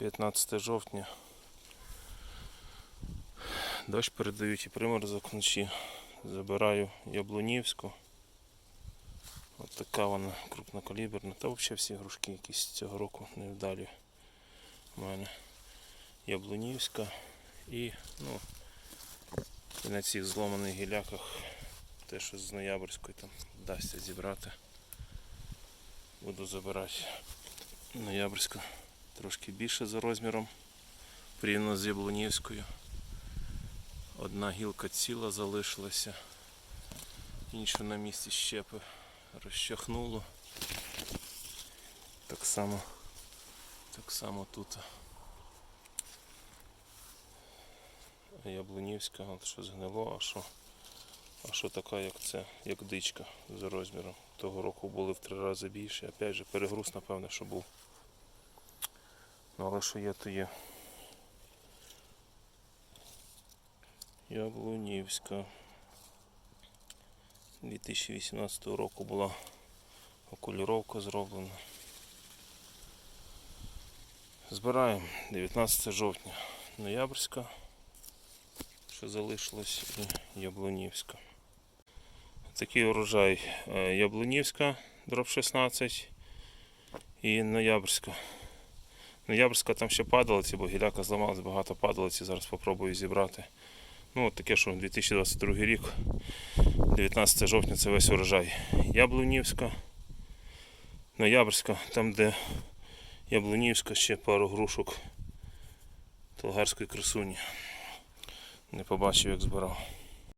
19 жовтня. Дощ передають і приморозок вночі. Забираю яблунівську. От така вона крупнокаліберна. Та взагалі всі грушки якісь цього року невдалі. У мене яблунівська і, ну, і на цих зломаних гіляках те, що з ноябрьської там вдасться зібрати. Буду забирати ноябрьська трошки більше за розміром, порівняно з яблунівською. Одна гілка ціла залишилася, іншу на місці щепи розчахнуло. Так само, так само тут. Яблунівська, що згнило, а що, а що така, як це, як дичка за розміром. Того року були в три рази більше. Опять же, перегруз, напевне, що був. Ну, але що є, то є. Яблунівська. 2018 року була окуліровка зроблена. Збираємо 19 жовтня. Ноябрьська, що залишилось, і Яблунівська. Такий урожай е, Яблунівська, дроб 16 і Ноябрьська. Ноябрьська там ще падалиці, бо гіляка зламалась, багато падалиці. Зараз спробую зібрати. Ну, от таке, що 2022 рік, 19 жовтня це весь урожай. Яблунівська, Ноябрьська, там, де Яблунівська, ще пару грушок Толгарської красуні. Не побачив, як збирав.